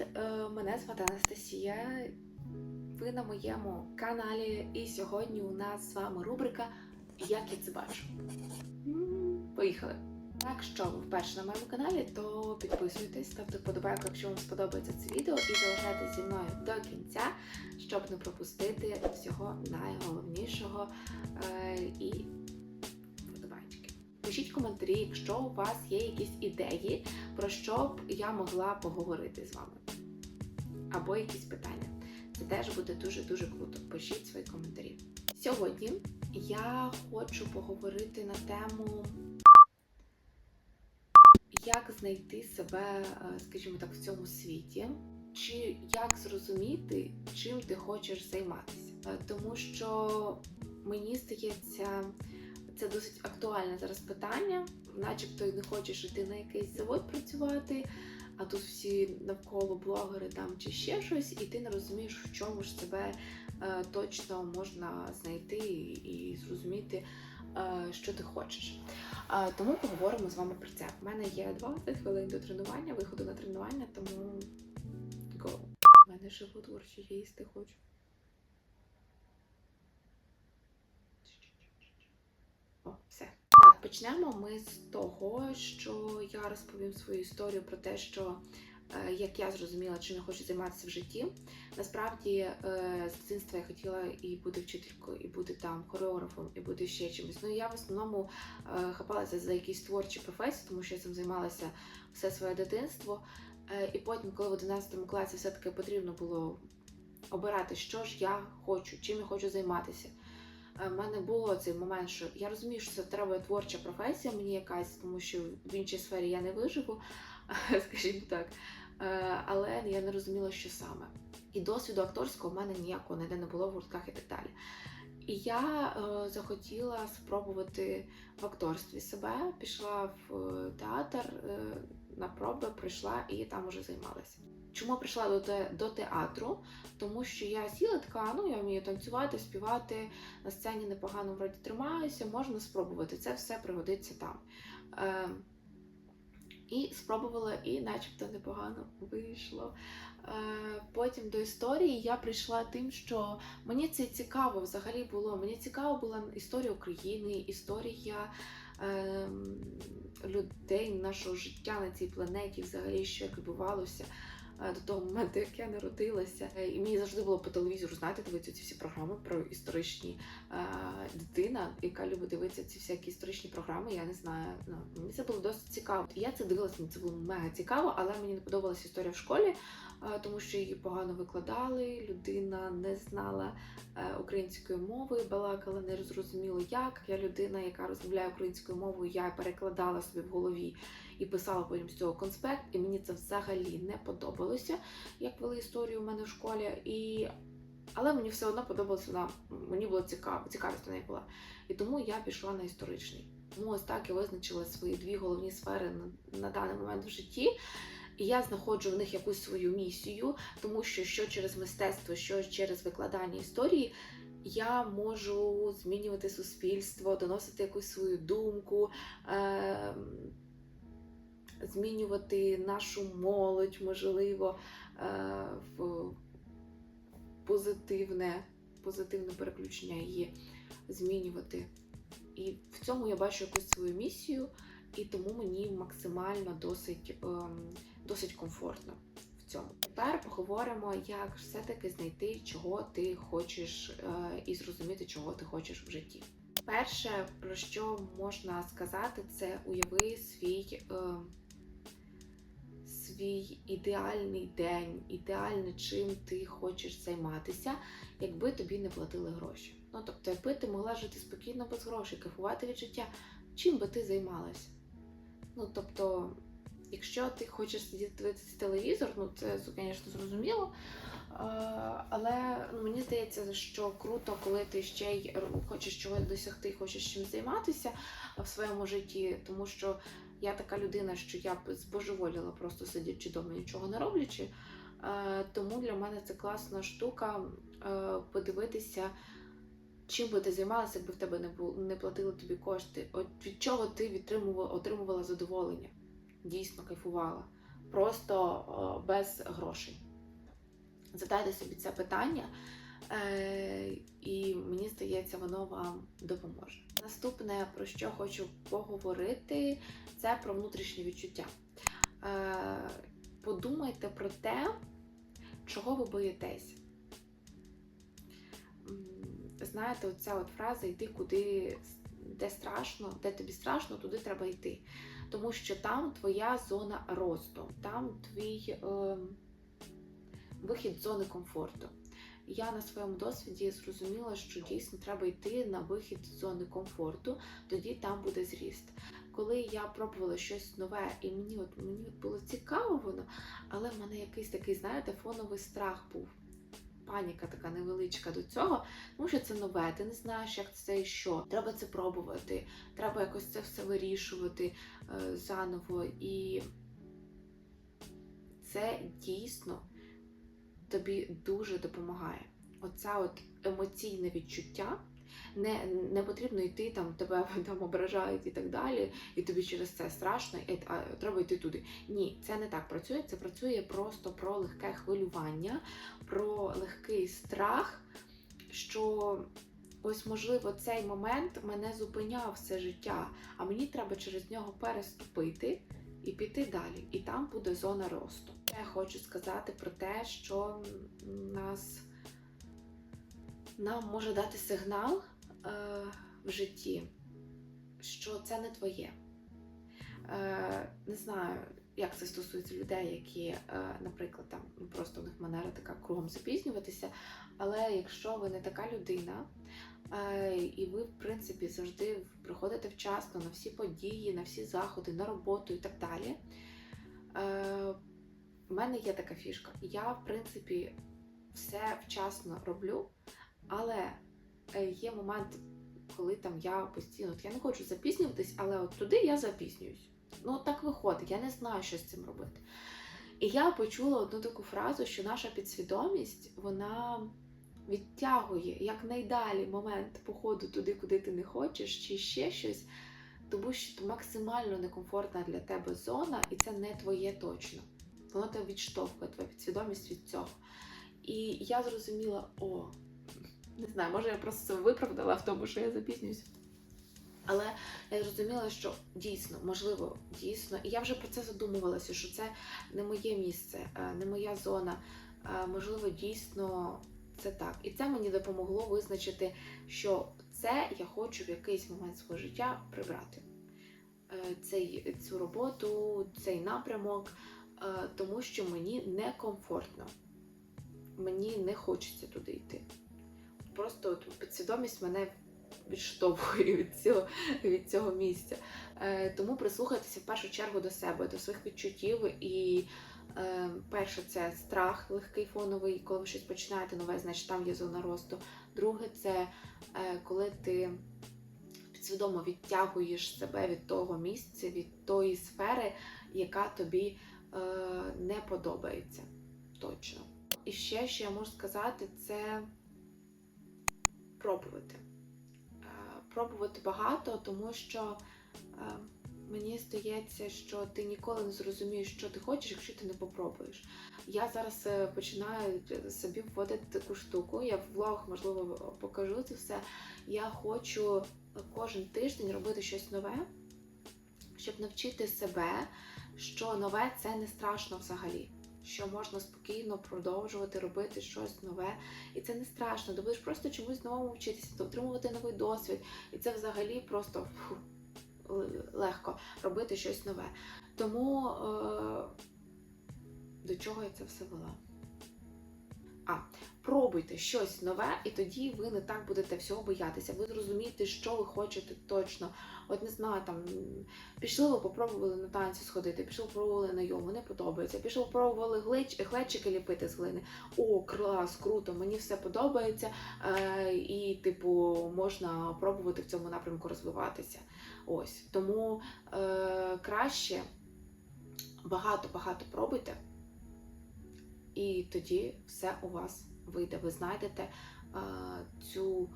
Е, Мене звати Анастасія. Ви на моєму каналі, і сьогодні у нас з вами рубрика Як я це бачу. Поїхали! Якщо ви вперше на моєму каналі, то підписуйтесь, ставте вподобайку, якщо вам сподобається це відео, і залишайтесь зі мною до кінця, щоб не пропустити всього найголовнішого е, і. Пишіть коментарі, якщо у вас є якісь ідеї, про що б я могла поговорити з вами. Або якісь питання. Це теж буде дуже-дуже круто. Пишіть свої коментарі. Сьогодні я хочу поговорити на тему, як знайти себе, е, скажімо так, в цьому світі, чи як зрозуміти, чим ти хочеш займатися. Е, Тому що мені здається, це досить актуальне зараз питання, начебто й не хочеш іти на якийсь завод працювати, а тут всі навколо блогери там чи ще щось, і ти не розумієш, в чому ж себе е, точно можна знайти і, і зрозуміти, е, що ти хочеш. Е, тому поговоримо з вами про це. У мене є 20 хвилин до тренування, виходу на тренування, тому go. У мене живот урчить, я їсти хочу. О, все. Так, почнемо ми з того, що я розповім свою історію про те, що е, як я зрозуміла, чим я хочу займатися в житті. Насправді, е, з дитинства я хотіла і бути вчителькою, і бути там хореографом, і бути ще чимось. Ну я в основному е, хапалася за якісь творчі професії, тому що я цим займалася все своє дитинство. І потім, коли в 11 класі все-таки потрібно було обирати, що ж я хочу, чим я хочу займатися. Е, в мене було цей момент, що я розумію, що це треба творча професія мені якась, тому що в іншій сфері я не виживу, скажімо так. Е, Але я не розуміла, що саме. І досвіду акторського в мене ніякого ніде не було в гуртках і так далі. І я е, захотіла спробувати в акторстві себе, пішла в е, театр е, на проби, прийшла і там уже займалася. Чому прийшла до, те, до театру? Тому що я сіла така, ну я вмію танцювати, співати, на сцені непогано вроді тримаюся, можна спробувати. Це все пригодиться там. Е, і спробувала, і начебто непогано вийшло. Е, потім до історії я прийшла тим, що мені це цікаво взагалі було. Мені цікава була історія України, історія е, людей, нашого життя на цій планеті, взагалі, що як відбувалося до того моменту, як я народилася. Е, І мені завжди було по телевізору, знаєте, дивитися ці всі програми про історичні е, дитина, яка любить дивитися ці всякі історичні програми. Я не знаю. Ну мені це було досить цікаво. Я це дивилася, мені це було мега цікаво, але мені не подобалася історія в школі, е, тому що її погано викладали. Людина не знала е, української мови, балакала не зрозуміло як. Я людина, яка розмовляє українською мовою, я перекладала собі в голові і писала потім з цього конспект, і мені це взагалі не подобалося, як вели історію у мене в школі. І... Але мені все одно подобалося вона, мені було цікаво, цікавість в неї була. І тому я пішла на історичний. Тому ось так я визначила свої дві головні сфери на, на даний момент в житті. І я знаходжу в них якусь свою місію, тому що що через мистецтво, що через викладання історії, я можу змінювати суспільство, доносити якусь свою думку, е- змінювати нашу молодь, можливо, е- в позитивне, позитивне переключення її змінювати. І в цьому я бачу якусь свою місію, і тому мені максимально досить, ем, досить комфортно в цьому. Тепер поговоримо, як все-таки знайти, чого ти хочеш, е, і зрозуміти, чого ти хочеш в житті. Перше, про що можна сказати, це уяви свій. Е, Свій ідеальний день, ідеальне, чим ти хочеш займатися, якби тобі не платили гроші. Ну тобто, якби ти могла жити спокійно без грошей, кайфувати від життя, чим би ти займалась? Ну тобто, якщо ти хочеш сидіти дивитися телевізор, ну це, звісно, зрозуміло. Але ну, мені здається, що круто, коли ти ще й хочеш чогось досягти, хочеш чим займатися в своєму житті, тому що я така людина, що я б збожеволіла просто сидячи вдома, нічого не роблячи. Тому для мене це класна штука подивитися, чим би ти займалася, якби в тебе не платили тобі кошти. От від чого ти отримувала задоволення, дійсно кайфувала. просто е, без грошей. Задайте собі це питання, е, і мені здається, воно вам допоможе. Наступне, про що хочу поговорити, це про внутрішні відчуття. Е, Подумайте про те, чого ви боїтесь. Знаєте, оця от фраза йди куди, де страшно, де тобі страшно, туди треба йти. Тому що там твоя зона росту, там твій е, вихід з зони комфорту. Я на своєму досвіді зрозуміла, що дійсно треба йти на вихід з зони комфорту, тоді там буде зріст. Коли я пробувала щось нове, і мені от мені було цікаво воно, але в мене якийсь такий, знаєте, фоновий страх був. Паніка така невеличка до цього, тому що це нове, ти не знаєш, як це і що. Треба це пробувати, треба якось це все вирішувати е, заново. І це дійсно тобі дуже допомагає. Оце от емоційне відчуття. Не, не потрібно йти там, тебе там ображають і так далі, і тобі через це страшно, і а, треба йти туди. Ні, це не так працює. Це працює просто про легке хвилювання, про легкий страх, що ось, можливо, цей момент мене зупиняв все життя, а мені треба через нього переступити і піти далі. І там буде зона росту. Я хочу сказати про те, що нас нам може дати сигнал е, в житті, що це не твоє. Е, не знаю, як це стосується людей, які, е, наприклад, там ну, просто у них манера така кругом запізнюватися. Але якщо ви не така людина, е, і ви, в принципі, завжди приходите вчасно на всі події, на всі заходи, на роботу і так далі. Е, в мене є така фішка. Я, в принципі, все вчасно роблю, але е, є момент, коли там я постійно от я не хочу запізнюватись, але от туди я запізнююсь. Ну, от так виходить, я не знаю, що з цим робити. І я почула одну таку фразу, що наша підсвідомість вона відтягує якнайдалі момент походу туди, куди ти не хочеш, чи ще щось, тому що це максимально некомфортна для тебе зона, і це не твоє точно. Воно тебе відштовхує, твоя підсвідомість від цього. І я зрозуміла, о, знаю, може я просто це виправдала в тому, що я запізнююсь. Але я зрозуміла, що дійсно, можливо, дійсно, і я вже про це задумувалася, що це не моє місце, е, не моя зона. Е, Можливо, дійсно це так. І це мені допомогло визначити, що це я хочу в якийсь момент свого життя прибрати. Е, Цей, цю роботу, цей напрямок, тому що мені некомфортно. Мені не хочеться туди йти. Просто от підсвідомість мене відштовхує від цього, від цього місця. Е, тому прислухайтеся в першу чергу до себе, до своїх відчуттів. І е, перше, це страх легкий фоновий, коли ви щось починаєте нове, значить там є зона росту. Друге, це е, коли ти підсвідомо відтягуєш себе від того місця, від тої сфери, яка тобі е, не подобається. Точно. І ще, що я можу сказати, це пробувати. Е, Пробувати багато, тому що е, мені здається, що ти ніколи не зрозумієш, що ти хочеш, якщо ти не попробуєш. Я зараз е, починаю собі вводити таку штуку. Я в влогах, можливо, покажу це все. Я хочу кожен тиждень робити щось нове, щоб навчити себе, що нове це не страшно взагалі. Що можна спокійно продовжувати робити щось нове, і це не страшно. Ти будеш просто чомусь новому вчитися, отримувати новий досвід, і це взагалі просто фу, легко робити щось нове. Тому е, до чого я це все вела? А, пробуйте щось нове, і тоді ви не так будете всього боятися. Ви зрозумієте, що ви хочете точно. От не знаю, там пішли ви попробували на танці сходити, пішли попробували на йогу, не подобається. Пішли попробували глич, глечики ліпити з глини. О, клас, круто, мені все подобається. Е, і, типу, можна пробувати в цьому напрямку розвиватися. Ось тому е, краще багато-багато пробуйте. І тоді все у вас вийде. Ви знайдете цю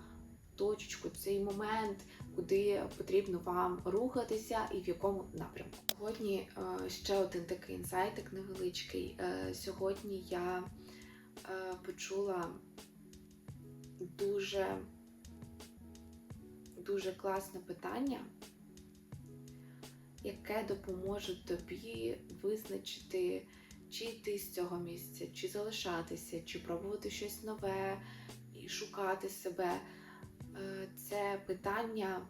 точечку, цей момент, куди потрібно вам рухатися і в якому напрямку. Сьогодні ще один такий інсайтик невеличкий. Е, Сьогодні я е, почула дуже, дуже класне питання, яке допоможе тобі визначити, чи йти з цього місця, чи залишатися, чи пробувати щось нове і шукати себе. Е, Це питання,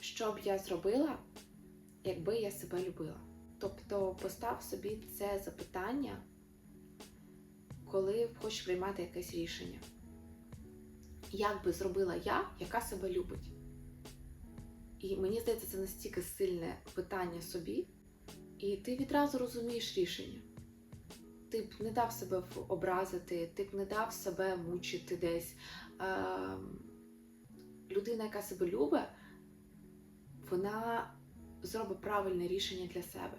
що б я зробила, якби я себе любила. Тобто постав собі це запитання, коли хочеш приймати якесь рішення. Як би зробила я, яка себе любить? І мені здається, це настільки сильне питання собі, і ти відразу розумієш рішення. Ти б не дав себе образити, ти б не дав себе мучити десь. Ем, людина, яка себе любить, вона зробить правильне рішення для себе.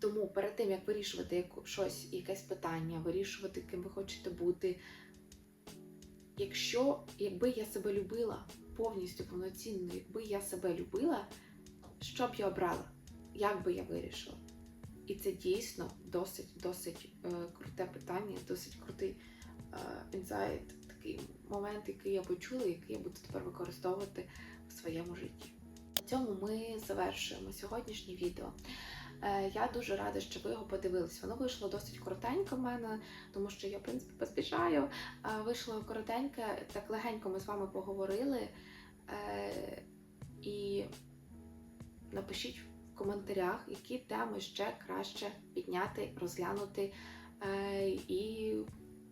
Тому перед тим, як вирішувати щось, якесь питання, вирішувати, ким ви хочете бути, якщо якби я себе любила повністю повноцінно, якби я себе любила, що б я обрала? Як би я вирішила? І це дійсно досить досить е, круте питання, досить крутий е, інсайт, такий момент, який я почула, який я буду тепер використовувати в своєму житті. На цьому ми завершуємо сьогоднішнє відео. Е, Я дуже рада, що ви його подивились. Воно вийшло досить коротенько в мене, тому що я, в принципі, поспішаю. Е, Вийшло коротеньке, так легенько ми з вами поговорили. Е, І напишіть коментарях, які теми ще краще підняти, розглянути е, і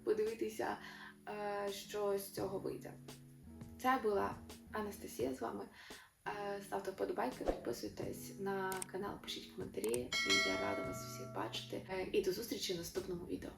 подивитися, е, що з цього вийде. Це була Анастасія з вами. Е, Ставте вподобайки, підписуйтесь на канал, пишіть коментарі. І я рада вас всіх бачити. І до зустрічі в наступному відео.